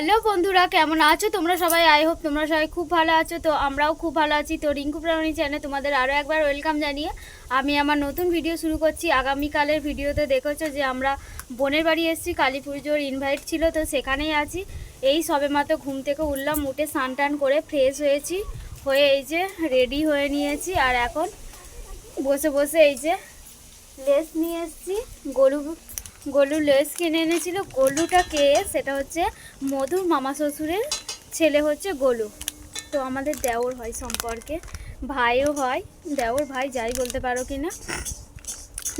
Hello বন্ধুরা, কেমন আছো? তোমরা সবাই আই হোপ তোমরা সবাই খুব ভালো আছো। তো আমরাও খুব ভালো আছি। তো রিঙ্কু প্রাণী চ্যানেলে তোমাদের আরও একবার ওয়েলকাম জানিয়ে আমি আমার নতুন ভিডিও শুরু করছি। আগামীকালের ভিডিওতে দেখেছ যে আমরা বোনের বাড়ি এসেছি, কালী পুজোর ইনভাইট ছিল, তো সেখানেই আছি। এই সবে মাত্র ঘুম থেকে উঠলাম, উঠে স্নান টান করে ফ্রেশ হয়েছি, হয়ে এই যে রেডি হয়ে নিয়েছি। আর এখন বসে বসে এই যে লেস নিয়ে এসেছি, গরু গলু লেস কিনে এনেছিল। গলুটা কে? সেটা হচ্ছে মধুর মামা শ্বশুরের ছেলে হচ্ছে গোলু। তো আমাদের দেওর হয় সম্পর্কে। ভাইও হয়। দেওর ভাই যাই বলতে পারো কি না।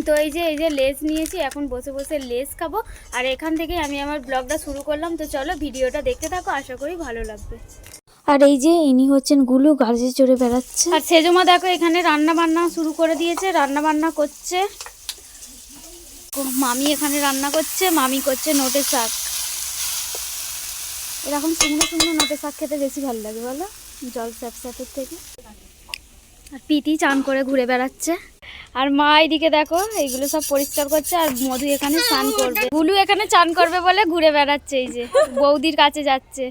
তো এই যে এই যে লেস নিয়েছি এখন বসে বসে লেস খাব। আর এখান থেকে আমি আমার ব্লগটা শুরু করলাম। তো চলো ভিডিওটা দেখতে থাকো আশা করি ভালো লাগবে। আর এই যে ইনি হচ্ছেন গুলু গার্জে চড়ে বেড়াচ্ছে। আর সেজমা দেখো এখানে রান্না বান্না শুরু করে দিয়েছে রান্না বান্না করছে। ও, মামি এখানে রান্না করছে মামি করছে নোটে শাক। এরকম শুকনো শুকনো নোটে শাক খেতে বেশি ভালো লাগে বলো? জল স্যাপস্যাপের থেকে। আর পিটি চান করে ঘুরে বেড়াচ্ছে। আর মা এদিকে দেখো এইগুলো সব পরিষ্কার করছে আর মধু এখানে চান করবে। গুলু এখানে চান করবে বলে ঘুরে বেড়াচ্ছে এই যে। বৌদির কাছে যাচ্ছে।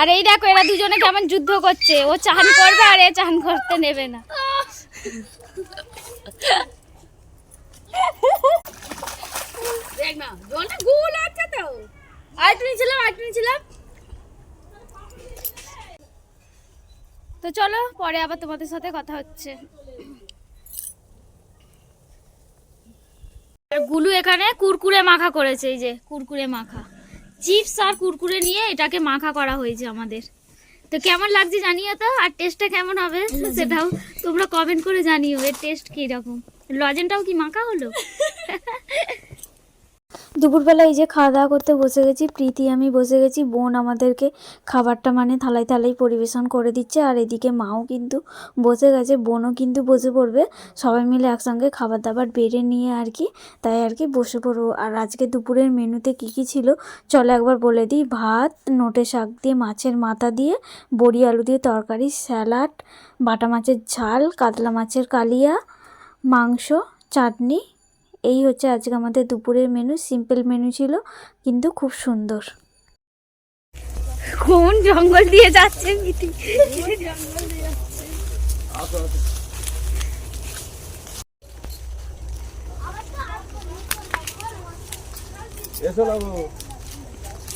আর এই দেখো এরা দুজনে কেমন যুদ্ধ করছে। ও চান করবে আর এ চান করতে নেবে না। নিয়েছিলাম নিয়েছিলাম তো চলো পরে আবার তোমাদের সাথে কথা হচ্ছে। গুলু এখানে কুরকুরে মাখা করেছে এই যে কুরকুরে মাখা। চিপস আর কুরকুরে নিয়ে এটাকে মাখা করা হয়েছে আমাদের। তো কেমন লাগছে জানিও তো? আর টেস্টটা কেমন হবে? সেটাও তোমরা কমেন্ট করে জানিও এর টেস্ট কীরকম? লজেনটাও কি মাখা হলো? দুপুরবেলা এই যে খাওয়া দাওয়া করতে বসে গেছি, প্রীতি আমি বসে গেছি, বোন আমাদেরকে খাবারটা মানে থালাই থালাই পরিবেশন করে দিচ্ছে, আর এদিকে মাও কিন্তু বসে গেছে, বোনও কিন্তু বসে পড়বে, সবাই মিলে একসঙ্গে খাবার দাবার বেড়ে নিয়ে আর কি, তাই আর কি বসে পড়ব। আর আজকে দুপুরের মেনুতে কি কি ছিল, চলো একবার বলে দিই, ভাত, নোটে শাক দিয়ে, মাছের মাথা দিয়ে, বড়ি আলু দিয়ে তরকারি, স্যালাড, বাটা মাছের ঝাল, কাতলা মাছের কালিয়া, মাংস, চাটনি এই হচ্ছে আজকে আমাদের দুপুরের মেনু সিম্পল মেনু ছিল কিন্তু খুব সুন্দর। কোন জঙ্গল দিয়ে যাচ্ছে মিটি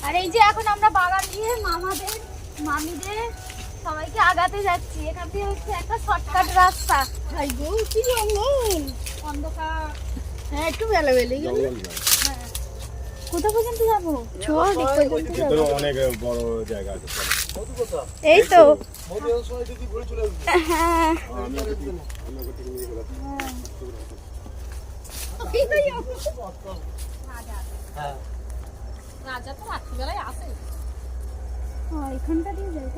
আর এই যে এখন আমরা বাগান দিয়ে মামাদের মামিদের সবাইকে আগাতে যাচ্ছি। এখান থেকে হচ্ছে একটা শর্টকাট রাস্তা। ভাই গো কি জঙ্গল। অন্ধকার। হ্যাঁ একটু বেলা বেলে গেল। কোথা পর্যন্ত যাব? ভিতরে অনেক বড় জায়গা আছে। এই তো। হ্যাঁ। রাজা রাত্রিবেলায় আসে হ্যাঁ, এখানটা দিয়ে যাই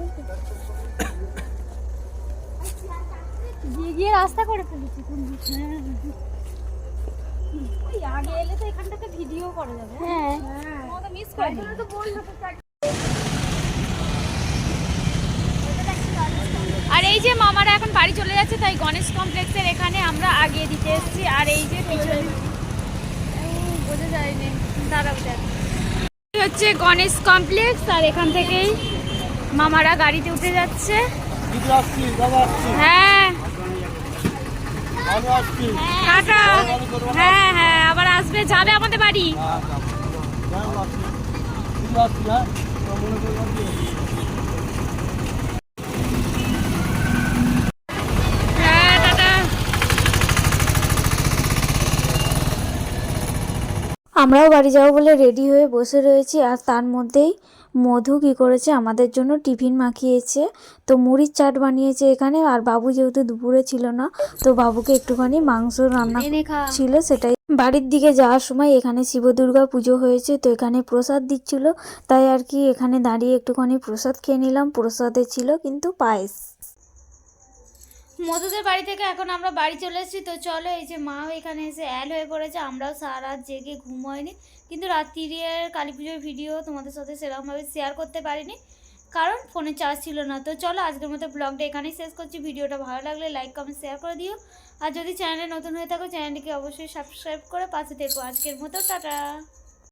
গিয়ে গিয়ে রাস্তা করে ফেলেছি কোন আগে এলে তো এখানটাতে ভিডিও করা যাবে। হ্যাঁ। মিস করে তো বলল আর এই যে মামারা এখন বাড়ি চলে যাচ্ছে তাই গণেশ কমপ্লেক্সের এখানে আমরা আগিয়ে দিতে এসেছি। আর এই যে বোঝা যায়নি দাঁড়াও দেখ হচ্ছে গণেশ কমপ্লেক্স আর এখান থেকেই মামারা গাড়িতে উঠে যাচ্ছে। হ্যাঁ। হ্যাঁ হ্যাঁ আবার আসবে যাবে আমাদের বাড়ি। হ্যাঁ, আমরাও বাড়ি যাব বলে রেডি হয়ে বসে রয়েছি আর তার মধ্যেই মধু কি করেছে? আমাদের জন্য টিফিন মাখিয়েছে। তো মুড়ির চাট বানিয়েছে এখানে। আর বাবু যেহেতু দুপুরে ছিল না তো বাবুকে একটুখানি মাংস রান্না ছিল সেটাই। বাড়ির দিকে যাওয়ার সময় এখানে শিব দুর্গা পুজো হয়েছে তো এখানে প্রসাদ দিচ্ছিল। তাই আর কি এখানে দাঁড়িয়ে একটুখানি প্রসাদ খেয়ে নিলাম। প্রসাদে ছিল কিন্তু পায়েস। মধুদের বাড়ি থেকে এখন আমরা বাড়ি চলে এসেছি। তো চলো এই যে মাও এখানে এসে অ্যাল হয়ে পড়েছে। আমরাও সারা জেগে ঘুম হয়নি কিন্তু রাত্রিরের কালী পুজোর ভিডিও তোমাদের সাথে সেরকমভাবে শেয়ার করতে পারিনি। কারণ ফোনে চার্জ ছিল না। তো চলো আজকের মতো ব্লগটা এখানেই শেষ করছি। ভিডিওটা ভালো লাগলে লাইক কমেন্ট শেয়ার করে দিও। আর যদি চ্যানেলে নতুন হয়ে থাকো চ্যানেলটিকে অবশ্যই সাবস্ক্রাইব করে পাশে থেকো। আজকের মতো, টাটা।